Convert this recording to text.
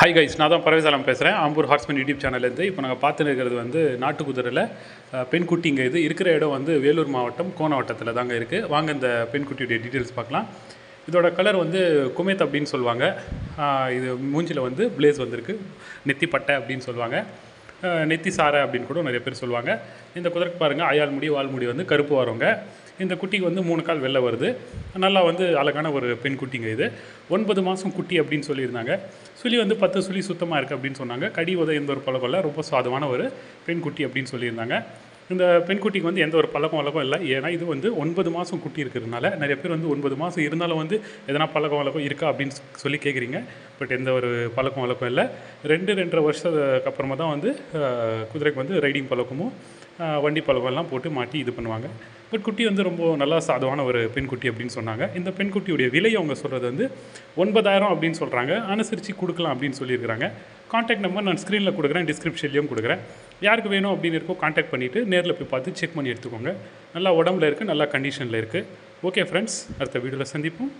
Hi guys நான் தான் பரவேசாலம் பேசுகிறேன் ஆம்பூர் ஹார்ஸ்மேன் யூடியூப் சேனல்லேருந்து இப்போ நாங்கள் பார்த்துன்னு இருக்கிறது வந்து நாட்டு குதிரையில் பெண்குட்டி பெண்குட்டிங்க இது இருக்கிற இடம் வந்து வேலூர் மாவட்டம் கோணவட்டத்தில் தாங்க இருக்குது வாங்க இந்த பெண்குட்டியுடைய டீட்டெயில்ஸ் பார்க்கலாம். இதோட கலர் வந்து குமேத் அப்படின்னு சொல்லுவாங்க. இது மூஞ்சில் வந்து பிளேஸ் வந்திருக்கு. நெத்தி பட்டை அப்படின்னு சொல்லுவாங்க. நெத்தி சாரை அப்படின்னு கூட நிறைய பேர் சொல்லுவாங்க. இந்த குதிரைக்கு பாருங்கள் அயால் முடி வால் முடி வந்து கருப்பு வரவங்க இந்த குட்டிக்கு வந்து மூணு கால் வெளில வருது. நல்லா வந்து அழகான ஒரு பெண் குட்டிங்க இது. ஒன்பது மாதம் குட்டி அப்படின்னு சொல்லியிருந்தாங்க. சுழி வந்து பத்து சுழி சுத்தமாக இருக்குது அப்படின்னு சொன்னாங்க. கடி உதவி எந்த ஒரு பழக்கம் இல்லை ரொம்ப சுவாதமான ஒரு பெண் குட்டி அப்படின்னு சொல்லியிருந்தாங்க. இந்த பெண் குட்டிக்கு வந்து எந்த ஒரு பழக்கம் வழக்கம் இல்லை. ஏன்னா இது வந்து ஒன்பது மாதம் குட்டி இருக்கிறதுனால நிறைய பேர் வந்து ஒன்பது மாதம் இருந்தாலும் வந்து எதனா பழக்கம் வழக்கம் இருக்கா அப்படின்னு சொல்லி கேட்குறீங்க பட் எந்த ஒரு பழக்கம் வழக்கம் இல்லை. ரெண்டு ரெண்டரை வருஷத்துக்கு அப்புறமா தான் வந்து குதிரைக்கு வந்து ரைடிங் பழக்கமும் வண்டி பழக்கம் எல்லாம் போட்டு மாட்டி இது பண்ணுவாங்க. பட் குட்டி வந்து ரொம்ப நல்லா சாதுவான ஒரு பெண் குட்டி அப்படின்னு சொன்னாங்க. இந்த பெண்குட்டியுடைய விலை அவங்க சொல்கிறது வந்து ஒன்பதாயிரம் அப்படின்னு சொல்கிறாங்க அனுசரித்து கொடுக்கலாம் அப்படின்னு சொல்லியிருக்கிறாங்க. காண்டாக்ட் நம்பர் நான் ஸ்க்ரீனில் கொடுக்குறேன் டிஸ்கிரிப்ஷன்லேயும் கொடுக்குறேன். யாருக்கு வேணும் அப்படின்னு இருக்கோ காண்டாக்ட் பண்ணிவிட்டு நேரில் போய் பார்த்து செக் பண்ணி எடுத்துக்கோங்க. நல்லா உடம்புல இருக்குது நல்லா கண்டிஷனில் இருக்குது ஓகே ஃப்ரெண்ட்ஸ் அடுத்த வீடியோவில் சந்திப்போம்.